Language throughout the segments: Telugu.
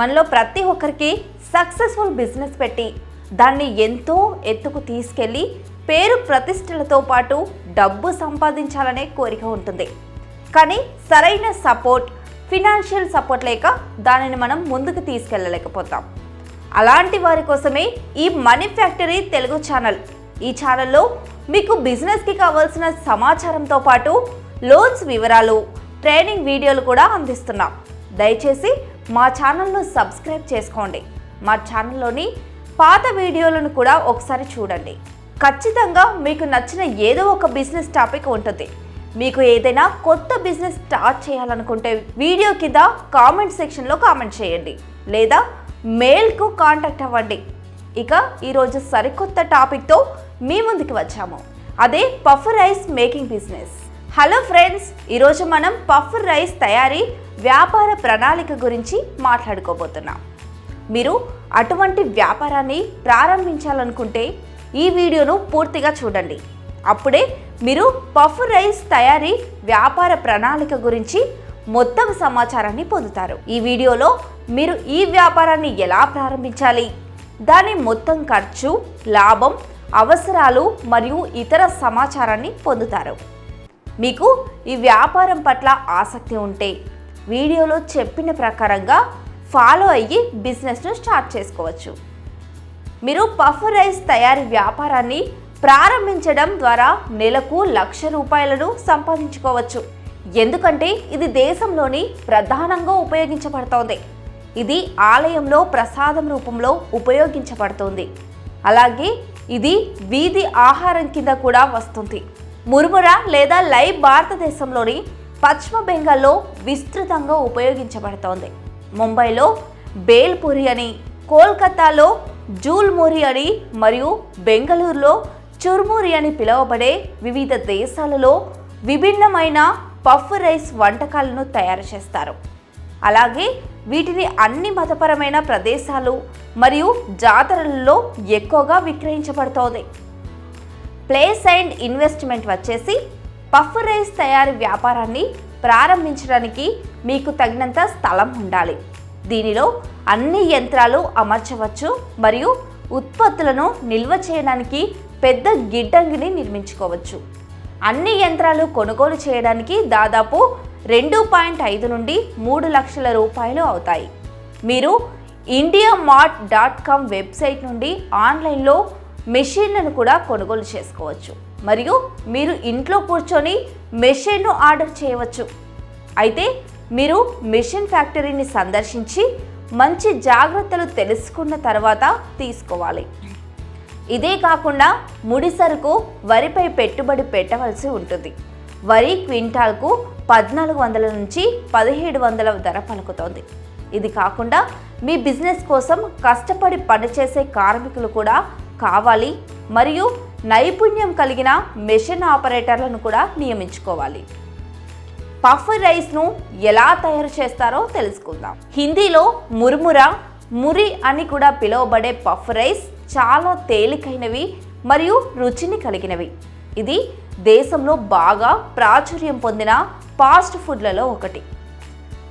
మనలో ప్రతి ఒక్కరికి సక్సెస్ఫుల్ బిజినెస్ పెట్టి దాన్ని ఎంతో ఎత్తుకు తీసుకెళ్ళి పేరు ప్రతిష్టలతో పాటు డబ్బు సంపాదించాలనే కోరిక ఉంటుంది. కానీ సరైన సపోర్ట్ ఫినాన్షియల్ సపోర్ట్ లేక దానిని మనం ముందుకు తీసుకెళ్ళలేకపోతాం. అలాంటి వారి కోసమే ఈ మనీ ఫ్యాక్టరీ తెలుగు ఛానల్ ఈ ఛానల్లో మీకు బిజినెస్కి కావాల్సిన సమాచారంతో పాటు లోన్స్ వివరాలు ట్రైనింగ్ వీడియోలు కూడా అందిస్తున్నాం. దయచేసి మా ఛానల్ను సబ్స్క్రైబ్ చేసుకోండి. మా ఛానల్లోని పాత వీడియోలను కూడా ఒకసారి చూడండి. ఖచ్చితంగా మీకు నచ్చిన ఏదో ఒక బిజినెస్ టాపిక్ ఉంటుంది. మీకు ఏదైనా కొత్త బిజినెస్ స్టార్ట్ చేయాలనుకుంటే వీడియో కింద కామెంట్ సెక్షన్లో కామెంట్ చేయండి. లేదా మెయిల్కు కాంటాక్ట్ అవ్వండి. ఇక ఈరోజు సరికొత్త టాపిక్తో మీ ముందుకు వచ్చాము. అదే puff rice making business. Hello friends ఈరోజు మనం పఫ్ రైస్ తయారీ వ్యాపార ప్రణాళిక గురించి మాట్లాడుకోబోతున్నాం. మీరు అటువంటి వ్యాపారాన్ని ప్రారంభించాలనుకుంటే ఈ వీడియోను పూర్తిగా చూడండి. అప్పుడే మీరు పఫ్ రైస్ తయారీ వ్యాపార ప్రణాళిక గురించి మొత్తం సమాచారాన్ని పొందుతారు. ఈ వీడియోలో మీరు ఈ వ్యాపారాన్ని ఎలా ప్రారంభించాలి? దాని మొత్తం ఖర్చు లాభం అవసరాలు మరియు ఇతర సమాచారాన్ని పొందుతారు. మీకు ఈ వ్యాపారం పట్ల ఆసక్తి ఉంటే వీడియోలో చెప్పిన ప్రకారంగా ఫాలో అయ్యి బిజినెస్ను స్టార్ట్ చేసుకోవచ్చు. మీరు పఫ్ రైస్ తయారీ వ్యాపారాన్ని ప్రారంభించడం ద్వారా నెలకు లక్ష రూపాయలను సంపాదించుకోవచ్చు. ఎందుకంటే ఇది దేశంలోని ప్రధానంగా ఉపయోగించబడుతోంది. ఇది ఆలయంలో ప్రసాదం రూపంలో ఉపయోగించబడుతోంది. అలాగే ఇది వీధి ఆహారం కింద కూడా వస్తుంది. మురుముర లేదా లైవ్ భారతదేశంలోని పశ్చిమ బెంగాల్లో విస్తృతంగా ఉపయోగించబడుతోంది. ముంబైలో బేల్పూరి అని కోల్కతాలో జూల్మూరి అని మరియు బెంగళూరులో చుర్మూరి అని పిలువబడే వివిధ దేశాలలో విభిన్నమైన పఫ్ రైస్ వంటకాలను తయారు చేస్తారు. అలాగే వీటిని అన్ని మతపరమైన ప్రదేశాలు మరియు జాతరలలో ఎక్కువగా విక్రయించబడుతోంది. ప్లేస్ అండ్ ఇన్వెస్ట్మెంట్ వచ్చేసి పఫ్ రైస్ తయారీ వ్యాపారాన్ని ప్రారంభించడానికి మీకు తగినంత స్థలం ఉండాలి. దీనిలో అన్ని యంత్రాలు అమర్చవచ్చు మరియు ఉత్పత్తులను నిల్వ చేయడానికి పెద్ద గిడ్డంగిని నిర్మించుకోవచ్చు. అన్ని యంత్రాలు కొనుగోలు చేయడానికి దాదాపు రెండు పాయింట్ ఐదు నుండి మూడు లక్షల రూపాయలు అవుతాయి. మీరు India mart dot com website నుండి ఆన్లైన్లో మెషిన్లను కూడా కొనుగోలు చేసుకోవచ్చు. మరియు మీరు ఇంట్లో కూర్చొని మెషిన్ను ఆర్డర్ చేయవచ్చు. అయితే మీరు మెషిన్ ఫ్యాక్టరీని సందర్శించి మంచి జాగ్రత్తలు తెలుసుకున్న తర్వాత తీసుకోవాలి. ఇదే కాకుండా ముడి సరుకు వరిపై పెట్టుబడి పెట్టవలసి ఉంటుంది. వరి క్వింటాల్కు పద్నాలుగు వందల నుంచి పదిహేడు వందల ధర పలుకుతోంది. ఇది కాకుండా మీ బిజినెస్ కోసం కష్టపడి పనిచేసే కార్మికులు కూడా కావాలి. మరియు నైపుణ్యం కలిగిన మెషిన్ ఆపరేటర్లను కూడా నియమించుకోవాలి. పఫ్ రైస్ను ఎలా తయారు చేస్తారో తెలుసుకుందాం. హిందీలో మురుముర మురి అని కూడా పిలువబడే పఫ్ రైస్ చాలా తేలికైనవి మరియు రుచిని కలిగినవి. ఇది దేశంలో బాగా ప్రాచుర్యం పొందిన ఫాస్ట్ ఫుడ్లలో ఒకటి.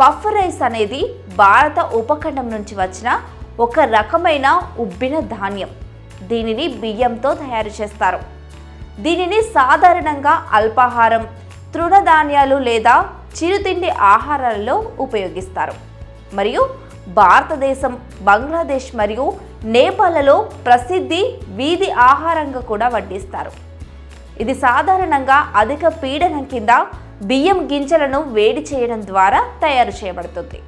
పఫ్ రైస్ అనేది భారత ఉపఖండం నుంచి వచ్చిన ఒక రకమైన ఉబ్బిన ధాన్యం. దీనిని బియ్యంతో తయారు చేస్తారు. దీనిని సాధారణంగా అల్పాహారం తృణధాన్యాలు లేదా చిరుతిండి ఆహారాలలో ఉపయోగిస్తారు. మరియు భారతదేశం బంగ్లాదేశ్ మరియు నేపాల్లో ప్రసిద్ధి వీధి ఆహారంగా కూడా వడ్డిస్తారు. ఇది సాధారణంగా అధిక పీడనం కింద బియ్యం గింజలను వేడి చేయడం ద్వారా తయారు చేయబడుతుంది.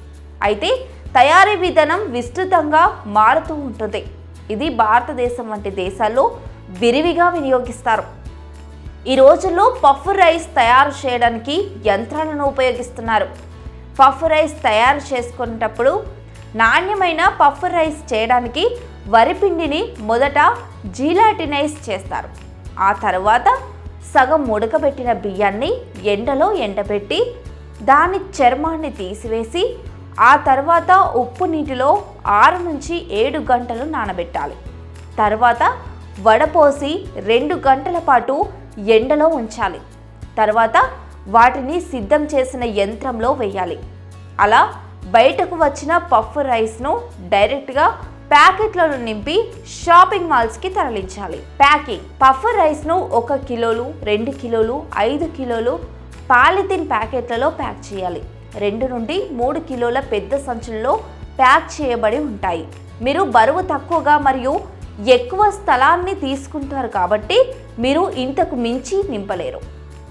అయితే తయారీ విధానం విస్తృతంగా మారుతూ ఉంటుంది. ఇది భారతదేశం వంటి దేశాల్లో విరివిగా వినియోగిస్తారు. ఈ రోజుల్లో పఫ్ రైస్ తయారు చేయడానికి యంత్రాలను ఉపయోగిస్తున్నారు. పఫ్ రైస్ తయారు చేసుకునేటప్పుడు నాణ్యమైన పఫ్ రైస్ చేయడానికి వరిపిండిని మొదట జీలాటినైజ్ చేస్తారు. ఆ తర్వాత సగం ఉడకబెట్టిన బియ్యాన్ని ఎండలో ఎండబెట్టి దాని చర్మాన్ని తీసివేసి ఆ తర్వాత ఉప్పు నీటిలో ఆరు నుంచి ఏడు గంటలు నానబెట్టాలి. తర్వాత వడపోసి రెండు గంటల పాటు ఎండలో ఉంచాలి. తర్వాత వాటిని సిద్ధం చేసిన యంత్రంలో వేయాలి. అలా బయటకు వచ్చిన పఫ్ రైస్ను డైరెక్ట్గా ప్యాకెట్లను నింపి షాపింగ్ మాల్స్కి తరలించాలి. ప్యాకింగ్. పఫ్ రైస్ను ఒక కిలోలు రెండు కిలోలు ఐదు కిలోలు పాలిథిన్ ప్యాకెట్లలో ప్యాక్ చేయాలి. రెండు నుండి మూడు కిలోల పెద్ద సంచుల్లో ప్యాక్ చేయబడి ఉంటాయి. మీరు బరువు తక్కువగా మరియు ఎక్కువ స్థలాన్ని తీసుకుంటారు కాబట్టి మీరు ఇంతకు మించి నింపలేరు.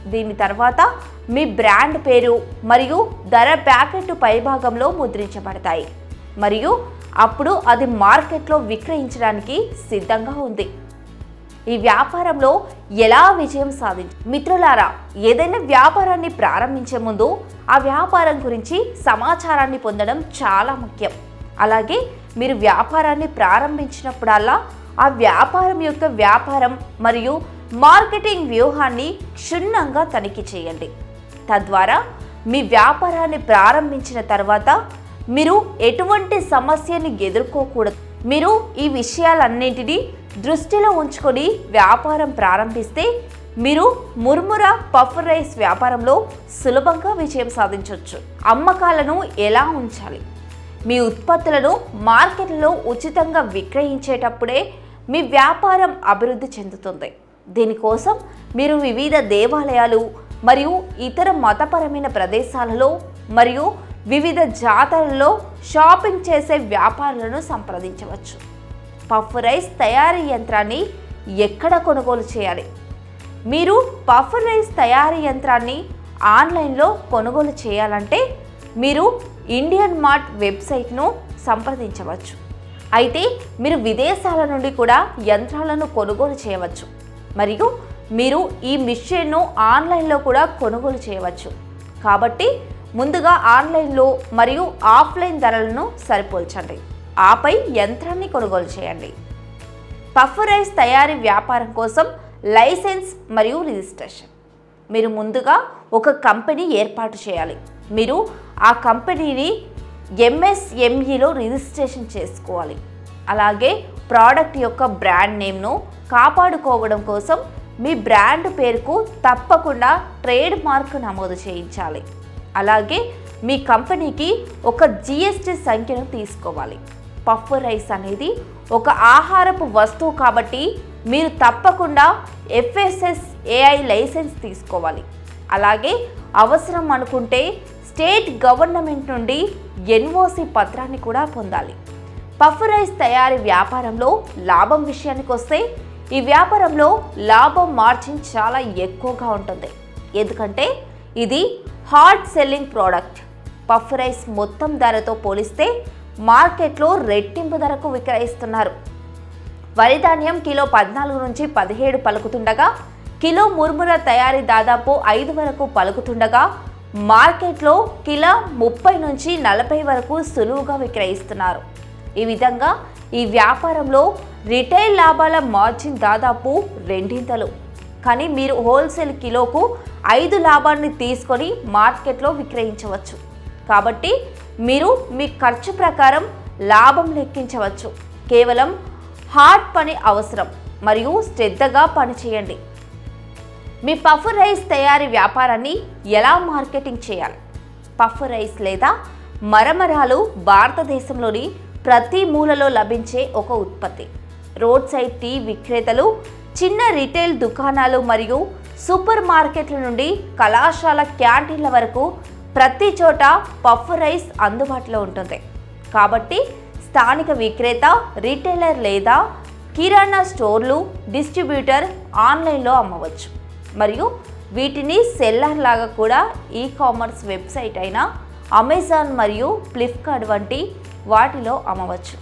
దీని తర్వాత మీ బ్రాండ్ పేరు మరియు ధర ప్యాకెట్ పైభాగంలో ముద్రించబడతాయి. మరియు అప్పుడు అది మార్కెట్లో విక్రయించడానికి సిద్ధంగా ఉంది. ఈ వ్యాపారంలో ఎలా విజయం సాధించు మిత్రులారా ఏదైనా వ్యాపారాన్ని ప్రారంభించే ముందు ఆ వ్యాపారం గురించి సమాచారాన్ని పొందడం చాలా ముఖ్యం. అలాగే మీరు వ్యాపారాన్ని ప్రారంభించినప్పుడల్లా ఆ వ్యాపారం యొక్క వ్యాపారం మరియు మార్కెటింగ్ వ్యూహాన్ని క్షుణ్ణంగా తనిఖీ చేయండి. తద్వారా మీ వ్యాపారాన్ని ప్రారంభించిన తర్వాత మీరు ఎటువంటి సమస్యని ఎదుర్కోకూడదు. మీరు ఈ విషయాలన్నింటినీ దృష్టిలో ఉంచుకొని వ్యాపారం ప్రారంభిస్తే మీరు ముర్ముర పఫ్ రైస్ వ్యాపారంలో సులభంగా విజయం సాధించవచ్చు అమ్మకాలను ఎలా ఉంచాలి? మీ ఉత్పత్తులను మార్కెట్లో ఉచితంగా విక్రయించేటప్పుడే మీ వ్యాపారం అభివృద్ధి చెందుతుంది. దీనికోసం మీరు వివిధ దేవాలయాలు మరియు ఇతర మతపరమైన ప్రదేశాలలో మరియు వివిధ జాతరలో షాపింగ్ చేసే వ్యాపారులను సంప్రదించవచ్చు. పఫ్ రైస్ తయారీ యంత్రాన్ని ఎక్కడ కొనుగోలు చేయాలి? మీరు పఫ్ రైస్ తయారీ యంత్రాన్ని ఆన్లైన్లో కొనుగోలు చేయాలంటే మీరు ఇండియన్ మార్ట్ వెబ్సైట్ను సంప్రదించవచ్చు. అయితే మీరు విదేశాల నుండి కూడా యంత్రాలను కొనుగోలు చేయవచ్చు. మరియు మీరు ఈ మిషన్ను ఆన్లైన్లో కూడా కొనుగోలు చేయవచ్చు. కాబట్టి ముందుగా ఆన్లైన్లో మరియు ఆఫ్లైన్ ధరలను సరిపోల్చండి. ఆపై యంత్రాన్ని కొనుగోలు చేయండి. పఫ్ రైస్ తయారీ వ్యాపారం కోసం లైసెన్స్ మరియు రిజిస్ట్రేషన్. మీరు ముందుగా ఒక కంపెనీ ఏర్పాటు చేయాలి. మీరు ఆ కంపెనీని ఎంఎస్ఎంఈలో రిజిస్ట్రేషన్ చేసుకోవాలి. అలాగే ప్రోడక్ట్ యొక్క బ్రాండ్ నేమ్ను కాపాడుకోవడం కోసం మీ బ్రాండ్ పేరుకు తప్పకుండా ట్రేడ్ మార్క్ నమోదు చేయించాలి. అలాగే మీ కంపెనీకి ఒక జిఎస్టి సంఖ్యను తీసుకోవాలి. పఫ్ రైస్ అనేది ఒక ఆహారపు వస్తువు కాబట్టి మీరు తప్పకుండా ఎఫ్ఎస్ఎస్ ఏఐ లైసెన్స్ తీసుకోవాలి. అలాగే అవసరం అనుకుంటే స్టేట్ గవర్నమెంట్ నుండి ఎన్ఓసి పత్రాన్ని కూడా పొందాలి. పఫ్ రైస్ తయారీ వ్యాపారంలో లాభం విషయానికి వస్తే ఈ వ్యాపారంలో లాభం మార్జిన్ చాలా ఎక్కువగా ఉంటుంది. ఎందుకంటే ఇది hard selling product. Puff rice మొత్తం ధరతో పోలిస్తే మార్కెట్లో రెట్టింపు ధరకు విక్రయిస్తున్నారు. వరి ధాన్యం కిలో పద్నాలుగు నుంచి పదిహేడు పలుకుతుండగా కిలో మురుముర తయారీ దాదాపు ఐదు వరకు పలుకుతుండగా మార్కెట్లో కిలో ముప్పై నుంచి నలభై వరకు సులువుగా విక్రయిస్తున్నారు. ఈ విధంగా ఈ వ్యాపారంలో రిటైల్ లాభాల మార్జిన్ దాదాపు రెండింతలు. కానీ మీరు హోల్సేల్ కిలోకు ఐదు లాభాన్ని తీసుకొని మార్కెట్లో విక్రయించవచ్చు. కాబట్టి మీరు మీ ఖర్చు ప్రకారం లాభం లెక్కించవచ్చు. కేవలం హార్డ్ పని అవసరం మరియు శ్రద్ధగా పనిచేయండి మీ పఫ్ రైస్ తయారీ వ్యాపారాన్ని ఎలా మార్కెటింగ్ చేయాలి? పఫ్ రైస్ లేదా మరమరాలు భారతదేశంలోని ప్రతి మూలలో లభించే ఒక ఉత్పత్తి. రోడ్ సైడ్ టీ విక్రేతలు చిన్న రిటైల్ దుకాణాలు మరియు సూపర్ మార్కెట్ల నుండి కళాశాల క్యాంటీన్ల వరకు ప్రతి చోట పఫ్ రైస్ అందుబాటులో ఉంటుంది. కాబట్టి స్థానిక విక్రేత రిటైలర్ లేదా కిరాణా స్టోర్లు డిస్ట్రిబ్యూటర్ ఆన్లైన్లో అమ్మవచ్చు. మరియు వీటిని సెల్లర్ లాగా కూడా ఈ కామర్స్ వెబ్సైట్ అయిన అమెజాన్ మరియు ఫ్లిప్కార్ట్ వంటి వాటిలో అమ్మవచ్చు.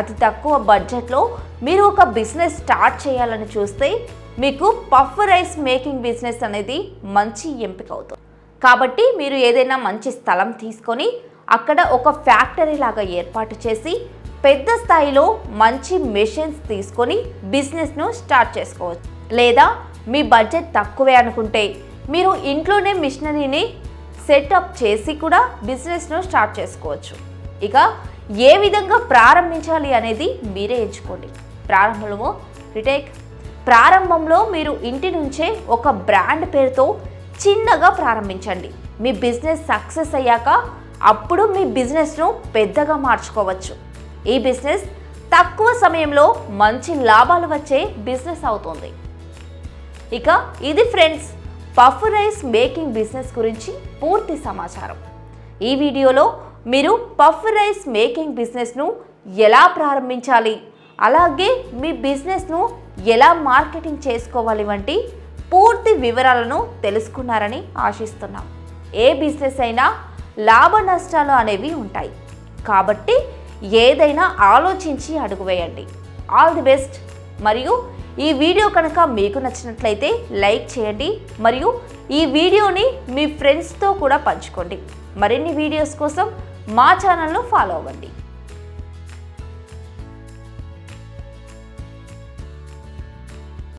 అతి తక్కువ బడ్జెట్లో మీరు ఒక బిజినెస్ స్టార్ట్ చేయాలని చూస్తే మీకు పఫ్ రైస్ మేకింగ్ బిజినెస్ అనేది మంచి ఎంపిక అవుతుంది. కాబట్టి మీరు ఏదైనా మంచి స్థలం తీసుకొని అక్కడ ఒక ఫ్యాక్టరీ లాగా ఏర్పాటు చేసి పెద్ద స్థాయిలో మంచి మెషిన్స్ తీసుకొని బిజినెస్ను స్టార్ట్ చేసుకోవచ్చు. లేదా మీ బడ్జెట్ తక్కువే అనుకుంటే మీరు ఇంట్లోనే మిషనరీని సెటప్ చేసి కూడా బిజినెస్ను స్టార్ట్ చేసుకోవచ్చు. ఇక ఏ విధంగా ప్రారంభించాలి అనేది మీరే ఎంచుకోండి. ప్రారంభంలో రిటేక్. ప్రారంభంలో మీరు ఇంటి నుంచే ఒక బ్రాండ్ పేరుతో చిన్నగా ప్రారంభించండి. మీ బిజినెస్ సక్సెస్ అయ్యాక అప్పుడు మీ బిజినెస్ను పెద్దగా మార్చుకోవచ్చు. ఈ బిజినెస్ తక్కువ సమయంలో మంచి లాభాలు వచ్చే బిజినెస్ అవుతుంది. ఇక ఇది friends puff rice making business గురించి పూర్తి సమాచారం. ఈ వీడియోలో మీరు పఫ్ రైస్ మేకింగ్ బిజినెస్ను ఎలా ప్రారంభించాలి అలాగే మీ బిజినెస్ను ఎలా మార్కెటింగ్ చేసుకోవాలి వంటి పూర్తి వివరాలను తెలుసుకున్నారని ఆశిస్తున్నాం. ఏ బిజినెస్ అయినా లాభ నష్టాలు అనేవి ఉంటాయి. కాబట్టి ఏదైనా ఆలోచించి అడుగువేయండి ఆల్ ది బెస్ట్. మరియు ఈ వీడియో కనుక మీకు నచ్చినట్లయితే లైక్ చేయండి. మరియు ఈ వీడియోని మీ ఫ్రెండ్స్తో కూడా పంచుకోండి. మరిన్ని వీడియోస్ కోసం మా ఛానల్ను ఫాలో అవ్వండి.